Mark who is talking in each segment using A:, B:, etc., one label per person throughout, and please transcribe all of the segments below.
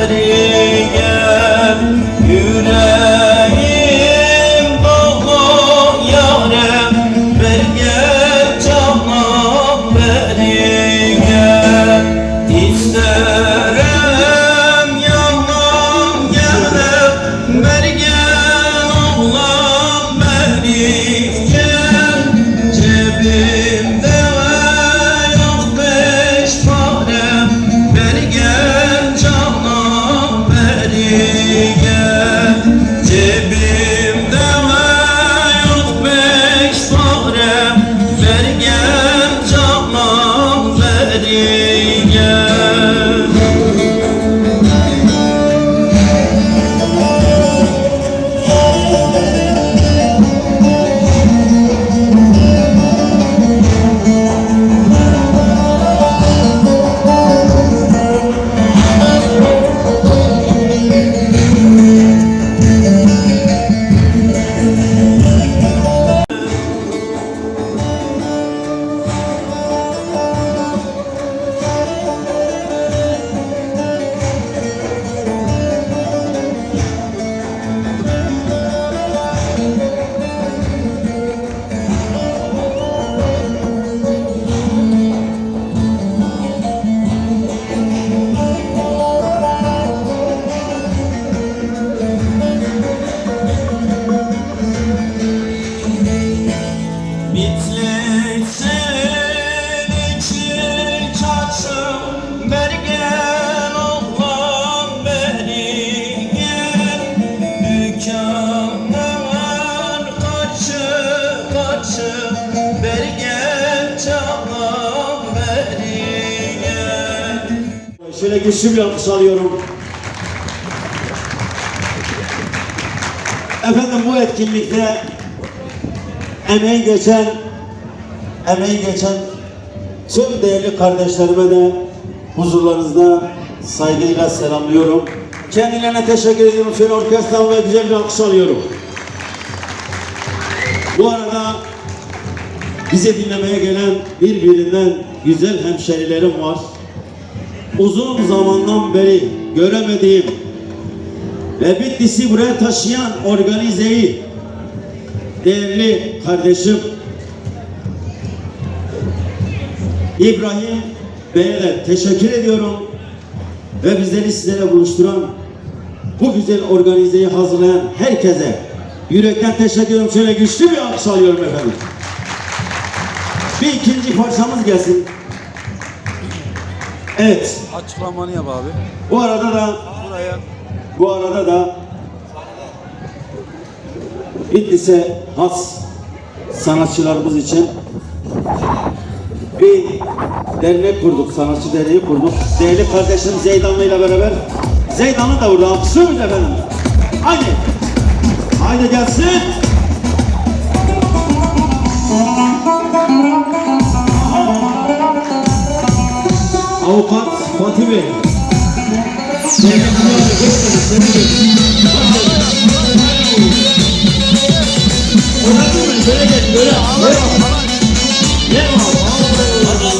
A: beri
B: Şöyle güçlü bir alkış alıyorum. Efendim bu etkinlikte emeği geçen emeği geçen tüm değerli kardeşlerime de huzurlarınızda saygıyla selamlıyorum. Kendilerine teşekkür ediyorum. Şöyle orkestramla güzel bir alkış alıyorum. Bu arada bizi dinlemeye gelen birbirinden güzel hemşerilerim var uzun zamandan beri göremediğim ve Bitlis'i buraya taşıyan organizeyi değerli kardeşim İbrahim Bey'e de teşekkür ediyorum ve bizleri sizlerle buluşturan bu güzel organizeyi hazırlayan herkese yürekten teşekkür ediyorum. Şöyle güçlü bir alkış alıyorum efendim. Bir ikinci parçamız gelsin. Evet.
C: Açıklamanı yap abi.
B: Bu arada da
C: Buraya
B: bu arada da Bitlis'e has sanatçılarımız için bir dernek kurduk, sanatçı derneği kurduk. Değerli kardeşim Zeydanlı ile beraber. Zeydanlı da burada, alkışlıyoruz efendim. Haydi, haydi gelsin. Avukat Fatih Bey. Sevgili. Ona durmayın, böyle gelin, böyle. Ne var?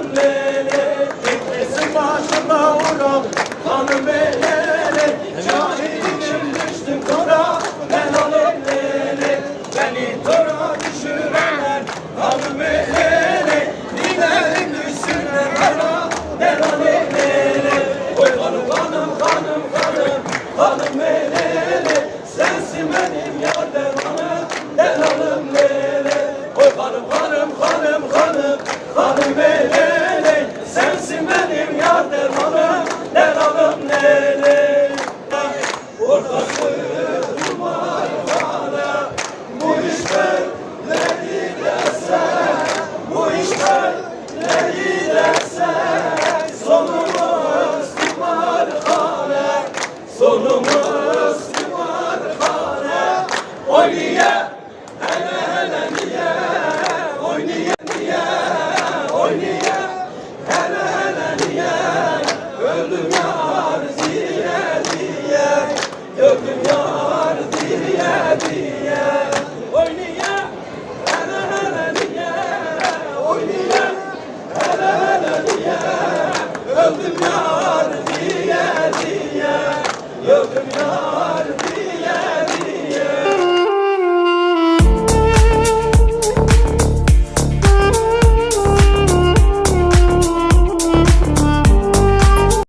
C: Devalım benim Gitmesin başıma uğram Hanım elleri Deus.